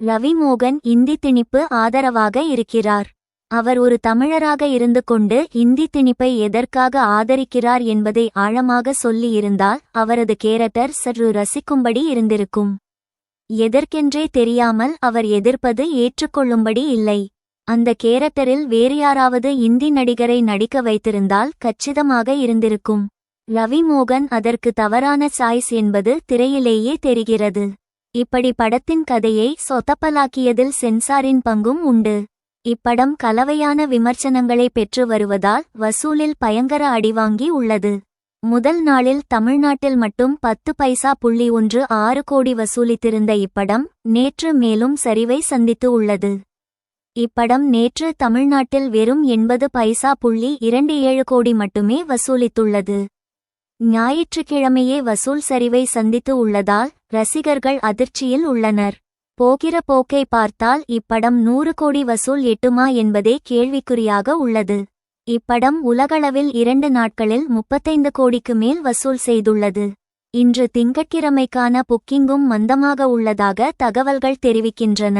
ரவி மோகன் இந்தி திணிப்பு ஆதரவாக இருக்கிறார். அவர் ஒரு தமிழராக இருந்து கொண்டு இந்தி திணிப்பை எதற்காக ஆதரிக்கிறார் என்பதை ஆழமாக சொல்லியிருந்தால் அவரது கேரக்டர் சற்று ரசிக்கும்படி இருந்திருக்கும். எதற்கென்றே தெரியாமல் அவர் எதிர்ப்பது ஏற்றுக்கொள்ளும்படி இல்லை. அந்த கேரக்டரில் வேறு யாராவது இந்தி நடிகரை நடிக்க வைத்திருந்தால் கச்சிதமாக இருந்திருக்கும். ரவி மோகன் அதற்கு தவறான சாய்ஸ் என்பது திரையிலேயே தெரிகிறது. இப்படி படத்தின் கதையை சொத்தப்பலாக்கியதில் சென்சாரின் பங்கும் உண்டு. இப்படம் கலவையான விமர்சனங்களை பெற்று வருவதால் வசூலில் பயங்கர அடிவாங்கி உள்ளது. முதல் நாளில் தமிழ்நாட்டில் மட்டும் பத்து பைசா புள்ளி ஒன்று ஆறு கோடி வசூலித்திருந்த இப்படம் நேற்று மேலும் சரிவை சந்தித்து உள்ளது. இப்படம் நேற்று தமிழ்நாட்டில் வெறும் எண்பது பைசா புள்ளி இரண்டு ஏழு கோடி மட்டுமே வசூலித்துள்ளது. ஞாயிற்றுக்கிழமையே வசூல் சரிவை சந்தித்து உள்ளதால் ரசிகர்கள் அதிர்ச்சியில் உள்ளனர். போகிற போக்கை பார்த்தால் இப்படம் நூறு கோடி வசூல் எட்டுமா என்பதே கேள்விக்குறியாக உள்ளது. இப்படம் உலகளவில் இரண்டு நாட்களில் முப்பத்தைந்து கோடிக்கு மேல் வசூல் செய்துள்ளது. இன்று திங்கட்கிழமைக்கான புக்கிங்கும் மந்தமாக உள்ளதாக தகவல்கள் தெரிவிக்கின்றன.